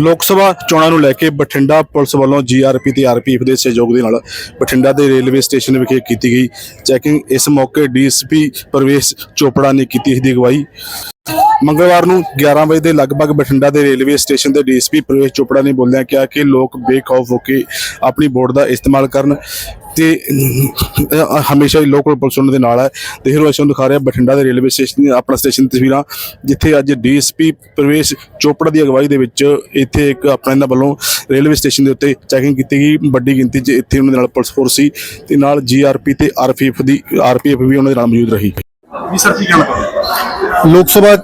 ਲੋਕ ਸਭਾ ਚੋਣਾਂ ਨੂੰ ਲੈ ਕੇ ਬਠਿੰਡਾ ਪੁਲਿਸ ਵੱਲੋਂ ਜੀਆਰਪੀ ਤੇ ਆਰਪੀਐਫ ਦੇ ਸਹਿਯੋਗ ਦੇ ਨਾਲ ਬਠਿੰਡਾ ਦੇ ਰੇਲਵੇ ਸਟੇਸ਼ਨ ਵਿਖੇ ਕੀਤੀ ਗਈ ਚੈਕਿੰਗ ਇਸ ਮੌਕੇ ਡੀਐਸਪੀ ਪ੍ਰਵੇਸ਼ ਚੋਪੜਾ ਨੇ ਕੀਤੀ ਇਸ ਦੀ ਅਗਵਾਈ। ਮੰਗਲਵਾਰ ਨੂੰ 11 ਵਜੇ ਦੇ ਲਗਭਗ ਬਠਿੰਡਾ ਦੇ ਰੇਲਵੇ ਸਟੇਸ਼ਨ ਤੇ ਡੀਐਸਪੀ ਪ੍ਰਵੇਸ਼ ਚੋਪੜਾ ਨੇ ਬੋਲਿਆ ਕਿਹਾ ਕਿ ਲੋਕ ਬੇਖੌਫ ਹੋ ਕੇ ਆਪਣੀ ਵੋਟ ਦਾ ਇਸਤੇਮਾਲ ਕਰਨ ਤੇ ਹਮੇਸ਼ਾ ਹੀ ਲੋਕਲ ਪੁਲਿਸ ਉਹਨਾਂ ਦੇ ਨਾਲ ਹੈ। ਤੇ ਹੀਰੋ ਅਸ਼ਨ ਦਿਖਾ ਰਿਹਾ ਬਠਿੰਡਾ ਦੇ ਰੇਲਵੇ ਸਟੇਸ਼ਨ ਆਪਣਾ ਸਟੇਸ਼ਨ ਤਸਵੀਰਾਂ, ਜਿੱਥੇ ਅੱਜ ਡੀਐਸਪੀ ਪ੍ਰਵੇਸ਼ ਚੋਪੜਾ ਦੀ ਅਗਵਾਈ ਦੇ ਵਿੱਚ ਇੱਥੇ ਇੱਕ ਆਪਣਾ ਇਹਨਾਂ ਵੱਲੋਂ ਰੇਲਵੇ ਸਟੇਸ਼ਨ ਦੇ ਉੱਤੇ ਚੈਕਿੰਗ ਕੀਤੀ ਗਈ। ਵੱਡੀ ਗਿਣਤੀ 'ਚ ਇੱਥੇ ਉਹਨਾਂ ਦੇ ਨਾਲ ਪੁਲਿਸ ਫੋਰਸ ਸੀ ਤੇ ਨਾਲ ਜੀਆਰਪੀ ਤੇ ਆਰਪੀਐਫ ਦੀ ਆਰਪੀਐਫ ਵੀ ਉਹਨਾਂ ਦੇ ਨਾਲ ਮੌਜੂਦ ਰਹੀ। ਵੀ ਸਰ ਕੀ ਕਹਿਣਾ ਚਾਹੁੰਦੇ ਲੋਕ ਸਭਾ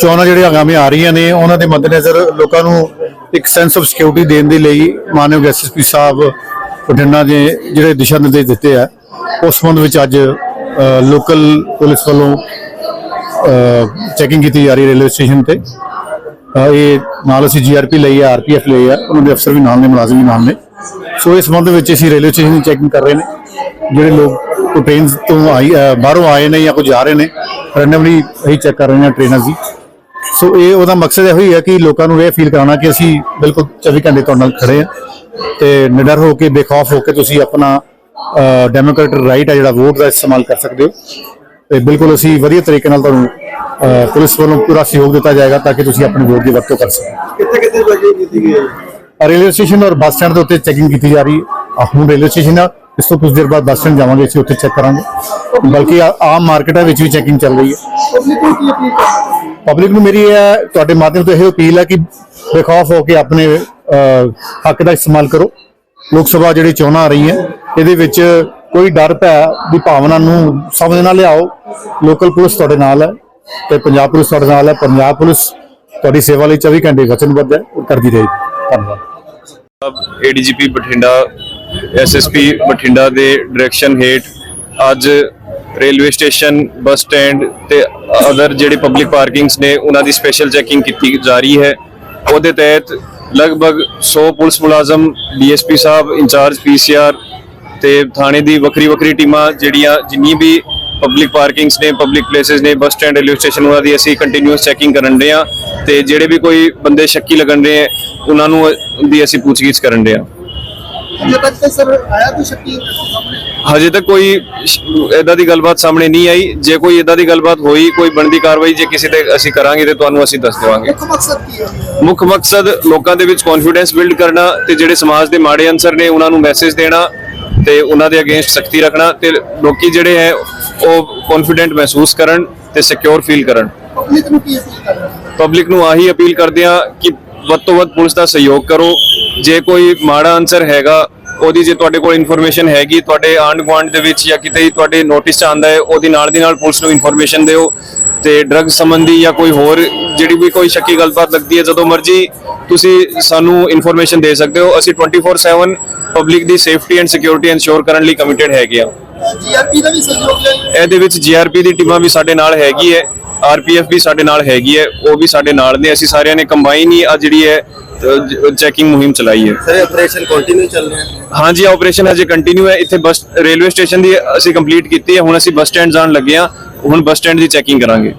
ਚੋਣਾਂ ਜਿਹੜੀਆਂ ਆਗਾਮੀ ਆ ਰਹੀਆਂ ਨੇ, ਉਹਨਾਂ ਦੇ ਮੱਦੇਨਜ਼ਰ ਲੋਕਾਂ ਨੂੰ ਇੱਕ ਸੈਂਸ ਆਫ ਸਿਕਿਉਰਿਟੀ ਦੇਣ ਦੇ ਲਈ ਮਾਨਯੋਗ ਐਸਐਸਪੀ ਸਾਹਿਬ ਬਠਿੰਡਾ ਦੇ ਜਿਹੜੇ ਦਿਸ਼ਾ ਨਿਰਦੇਸ਼ ਦਿੱਤੇ ਆ, ਉਸ ਸੰਬੰਧ ਵਿੱਚ ਅੱਜ ਲੋਕਲ ਪੁਲਿਸ ਵੱਲੋਂ ਚੈਕਿੰਗ ਕੀਤੀ ਜਾ ਰਹੀ ਹੈ ਰੇਲਵੇ ਸਟੇਸ਼ਨ ਤੇ। ਇਹ ਨਾਲ ਅਸੀਂ ਜੀਆਰਪੀ ਲਈ ਹੈ ਆਰਪੀਐਫ ਲਈ ਹੈ ਉਹਨਾਂ ਦੇ ਅਫਸਰ ਵੀ ਨਾਲ ਨੇ, ਮੁਲਾਜ਼ਮ ਵੀ ਨਾਲ ਨੇ। ਸੋ ਇਸ ਸੰਬੰਧ ਵਿੱਚ ਅਸੀਂ ਰੇਲਵੇ ਸਟੇਸ਼ਨ ਦੀ ਚੈਕਿੰਗ ਕਰ ਰਹੇ ਨੇ, ਜਿਹੜੇ ਲੋਕ ਕੋਈ ਟ੍ਰੇਨ ਤੋਂ ਆਈ ਅ, ਬਾਹਰੋਂ ਆਏ ਨੇ ਜਾਂ ਕੋਈ ਜਾ ਰਹੇ ਨੇ ਰੈਂਡਮਲੀ ਅਸੀਂ ਚੈੱਕ ਕਰ ਰਹੇ ਹਾਂ ਟ੍ਰੇਨਾਂ ਦੀ ਸੋ ਇਹ ਉਹਦਾ ਮਕਸਦ ਇਹੋ ਹੀ ਹੈ ਕਿ ਲੋਕਾਂ ਨੂੰ ਇਹ ਫੀਲ ਕਰਾਉਣਾ ਕਿ ਅਸੀਂ ਬਿਲਕੁਲ 24 ਘੰਟੇ ਤੁਹਾਡੇ ਨਾਲ ਖੜੇ ਹਾਂ ਤੇ ਨਿਡਰ ਹੋ ਕੇ ਬੇਖੌਫ ਹੋ ਕੇ ਤੁਸੀਂ ਆਪਣਾ ਡੈਮੋਕ੍ਰੈਟਿਕ ਰਾਈਟ ਹੈ ਜਿਹੜਾ ਵੋਟ ਦਾ ਇਸਤੇਮਾਲ ਕਰ ਸਕਦੇ ਹੋ। ਤੇ ਬਿਲਕੁਲ ਅਸੀਂ ਵਧੀਆ ਤਰੀਕੇ ਨਾਲ ਤੁਹਾਨੂੰ ਅ, ਪੁਲਿਸ ਵੱਲੋਂ ਪੂਰਾ ਸਹਿਯੋਗ ਦਿੱਤਾ ਜਾਏਗਾ ਤਾਂ ਕਿ ਤੁਸੀਂ ਆਪਣੀ ਵੋਟ ਦੀ ਵਰਤੋਂ ਕਰ ਸਕੋ। ਕਿੱਥੇ ਕਿੱਥੇ ਚੈਕਿੰਗ ਕੀਤੀ ਗਈ ਹੈ? ਰੇਲਵੇ ਸਟੇਸ਼ਨ ਔਰ ਬੱਸ ਸਟੈਂਡ ਦੇ ਉੱਤੇ ਚੈਕਿੰਗ ਕੀਤੀ ਜਾ ਰਹੀ ਹੈ। ਆਹ ਹੁਣ ਰੇਲਵੇ ਸਟੇਸ਼ਨ ਆ। ਇਸ ਤੋਂ ਕੁਝ ਦੇਰ ਬਾਅਦ ਬੱਸ ਸਟੈਂਡ ਜਾਵਾਂਗੇ ਅਸੀਂ ਉੱਥੇ ਚੈੱਕ ਕਰਾਂਗੇ। ਬਲਕਿ ਆਮ ਮਾਰਕੀਟਾਂ ਵਿੱਚ ਵੀ ਚੈਕਿੰਗ ਚੱਲ ਰਹੀ ਹੈ। ਪਬਲਿਕ ਨੂੰ ਮੇਰੀ ਇਹ ਤੁਹਾਡੇ ਮਾਧਿਅਮ ਤੋਂ ਇਹ ਅਪੀਲ ਹੈ ਕਿ ਬੇਖੌਫ ਹੋ ਕੇ ਆਪਣੇ ਹੱਕ ਦਾ ਇਸਤੇਮਾਲ ਕਰੋ। ਲੋਕ ਸਭਾ ਜਿਹੜੀ ਚੋਣਾਂ ਆ ਰਹੀਆਂ ਇਹਦੇ ਵਿੱਚ ਕੋਈ ਡਰ ਭੈ ਦੀ ਭਾਵਨਾ ਨੂੰ ਸਮਝ ਨਾ ਲਿਆਓ। ਲੋਕਲ ਪੁਲਿਸ ਤੁਹਾਡੇ ਨਾਲ ਹੈ ਤੇ ਪੰਜਾਬ ਪੁਲਿਸ ਤੁਹਾਡੇ ਨਾਲ ਹੈ। ਪੰਜਾਬ ਪੁਲਿਸ ਤੁਹਾਡੀ ਸੇਵਾ ਲਈ 24 ਘੰਟੇ ਵਚਨਬੱਧ ਹੈ। ਉਹ ਕਰਦੀ ਰਹੇਗੀ। ਧੰਨਵਾਦ। ਏਡੀਜੀਪੀ ਬਠਿੰਡਾ ਐਸਐਸਪੀ ਬਠਿੰਡਾ ਦੇ ਡਾਇਰੈਕਸ਼ਨ ਹੇਠ ਅੱਜ ਰੇਲਵੇ ਸਟੇਸ਼ਨ ਬੱਸ ਸਟੈਂਡ ਤੇ ਅਦਰ ਜਿਹੜੇ ਪਬਲਿਕ ਪਾਰਕਿੰਗਸ ਨੇ, ਉਹਨਾਂ ਦੀ ਸਪੈਸ਼ਲ ਚੈਕਿੰਗ ਕੀਤੀ ਜਾ ਰਹੀ ਹੈ। ਉਹਦੇ ਤਹਿਤ ਲਗਭਗ 100 ਪੁਲਿਸ ਮੁਲਾਜ਼ਮ ਡੀਐਸਪੀ ਸਾਹਿਬ, ਇੰਚਾਰਜ ਪੀਸੀਆਰ ਤੇ ਥਾਣੇ ਦੀ ਵੱਖਰੀ ਵੱਖਰੀ ਟੀਮਾਂ ਜਿਹੜੀਆਂ ਜਿੰਨੀ ਵੀ ਪਬਲਿਕ ਪਾਰਕਿੰਗਸ ਨੇ ਪਬਲਿਕ ਪਲੇਸਸ ਨੇ ਬੱਸ ਸਟੈਂਡ ਰੇਲਵੇ ਸਟੇਸ਼ਨ ਉਹਨਾਂ ਦੀ ਅਸੀਂ ਕੰਟੀਨਿਊਸ ਚੈਕਿੰਗ ਕਰਨ ਰਹੇ ਹਾਂ ਤੇ ਜਿਹੜੇ ਵੀ ਕੋਈ ਬੰਦੇ ਸ਼ੱਕੀ ਲੱਗਣ ਰਹੇ ਹੈ ਉਹਨਾਂ ਨੂੰ ਦੀ ਅਸੀਂ ਪੁੱਛਗਿੱਛ ਕਰਨ ਰਹੇ ਹਾਂ। ਅਜੇ ਤੱਕ ਤੇ ਸਰ ਆਇਆ ਕੋਈ ਸ਼ੱਕੀ ਸਾਹਮਣੇ? ਹਜੇ ਤੱਕ ਕੋਈ ਇਦਾਂ ਦੀ ਗੱਲਬਾਤ ਸਾਹਮਣੇ ਨਹੀਂ ਆਈ। ਜੇ ਕੋਈ ਇਦਾਂ ਦੀ ਗੱਲਬਾਤ ਹੋਈ ਕੋਈ ਬਣਦੀ ਕਾਰਵਾਈ ਜੇ ਕਿਸੇ ਤੇ ਅਸੀਂ ਕਰਾਂਗੇ ਤੇ ਤੁਹਾਨੂੰ ਅਸੀਂ ਦੱਸ ਦੇਵਾਂਗੇ। ਮੁੱਖ ਮਕਸਦ ਕੀ ਹੈ? ਮੁੱਖ ਮਕਸਦ ਲੋਕਾਂ ਦੇ ਵਿੱਚ ਕੌਨਫੀਡੈਂਸ ਬਿਲਡ ਕਰਨਾ ਤੇ ਜਿਹੜੇ ਸਮਾਜ ਦੇ ਮਾੜੇ ਅਨਸਰ ਨੇ ਉਹਨਾਂ ਨੂੰ ਮੈਸੇਜ ਦੇਣਾ ਤੇ ਉਹਨਾਂ ਦੇ ਅਗੇਂਸਟ ਸਖਤੀ ਰੱਖਣਾ ਤੇ ਲੋਕੀ ਜਿਹੜੇ ਹੈ ਉਹ ਕੌਨਫੀਡੈਂਟ ਮਹਿਸੂਸ ਕਰਨ ਤੇ ਸਿਕਿਉਰ ਫੀਲ ਕਰਨ। ਪਬਲਿਕ ਨੂੰ ਕੀ ਅਪੀਲ ਕਰਨਾ ਪਬਲਿਕ ਨੂੰ ਆਹੀ ਅਪੀਲ ਕਰਦੇ ਆ ਕਿ ਵੱਧ ਤੋਂ ਵੱਧ ਪੁਲਿਸ ਦਾ ਸਹਿਯੋਗ ਕਰੋ। ਜੇ ਕੋਈ ਮਾੜਾ ਅਨਸਰ ਹੈਗਾ, ਉਹਦੀ ਜੇ ਤੁਹਾਡੇ ਕੋਲ ਇਨਫੋਰਮੇਸ਼ਨ ਹੈਗੀ, ਤੁਹਾਡੇ ਆਂਡ ਗੁਆਂਢ ਦੇ ਵਿੱਚ ਜਾਂ ਕਿਤੇ ਹੀ ਤੁਹਾਡੇ ਨੋਟਿਸ ਚ ਆਂਦਾ ਹੈ, ਉਹਦੀ ਨਾਲ ਦੀ ਨਾਲ ਪੁਲਿਸ ਨੂੰ ਇਨਫੋਰਮੇਸ਼ਨ ਦਿਓ। ਤੇ ਡਰੱਗ ਸੰਬੰਧੀ ਜਾਂ ਕੋਈ ਹੋਰ ਜਿਹੜੀ ਵੀ ਕੋਈ ਸ਼ੱਕੀ ਗੱਲਬਾਤ ਲੱਗਦੀ ਹੈ, ਜਦੋਂ ਮਰਜ਼ੀ ਤੁਸੀਂ ਸਾਨੂੰ ਇਨਫੋਰਮੇਸ਼ਨ ਦੇ ਸਕਦੇ ਹੋ। ਅਸੀਂ 24/7 ਪਬਲਿਕ ਦੀ ਸੇਫਟੀ ਐਂਡ ਸਿਕਿਉਰਿਟੀ ਇਨਸ਼ੋਰ ਕਰਨ ਲਈ ਕਮਿਟਡ ਹੈਗੇ ਆ ਜੀਆਰਪੀ ਦਾ ਵੀ ਸਹਿਯੋਗ ਲਿਆ ਇਹਦੇ ਵਿੱਚ ਜੀਆਰਪੀ ਦੀ ਟੀਮਾਂ ਵੀ ਸਾਡੇ ਨਾਲ ਹੈਗੀ ਹੈ ਆਰਪੀਐਫ ਵੀ ਸਾਡੇ ਨਾਲ ਹੈਗੀ ਹੈ ਉਹ ਵੀ ਸਾਡੇ ਨਾਲ ਨੇ। ਅਸੀਂ ਸਾਰਿਆਂ ਨੇ ਕੰਬਾਈਨ ਹੀ ਆ ਜਿਹੜੀ ਹੈ ਚੈਕਿੰਗ ਮੁਹਿੰਮ ਚਲਾਈ ਹੈ। ਸਰ ਆਪਰੇਸ਼ਨ ਕੰਟੀਨਿਊ ਚੱਲ ਰਿਹਾ ਹੈ। ਹਾਂਜੀ ਆਪਰੇਸ਼ਨ ਹਜੇ ਕੰਟੀਨਿਊ ਹੈ। ਇੱਥੇ ਬੱਸ ਰੇਲਵੇ ਸਟੇਸ਼ਨ ਦੀ ਅਸੀਂ ਕੰਪਲੀਟ ਕੀਤੀ ਹੈ। ਹੁਣ ਅਸੀਂ ਬੱਸ ਸਟੈਂਡ ਜਾਣ ਲੱਗੇ ਹਾਂ। ਹੁਣ ਬੱਸ ਸਟੈਂਡ ਦੀ ਚੈਕਿੰਗ ਕਰਾਂਗੇ।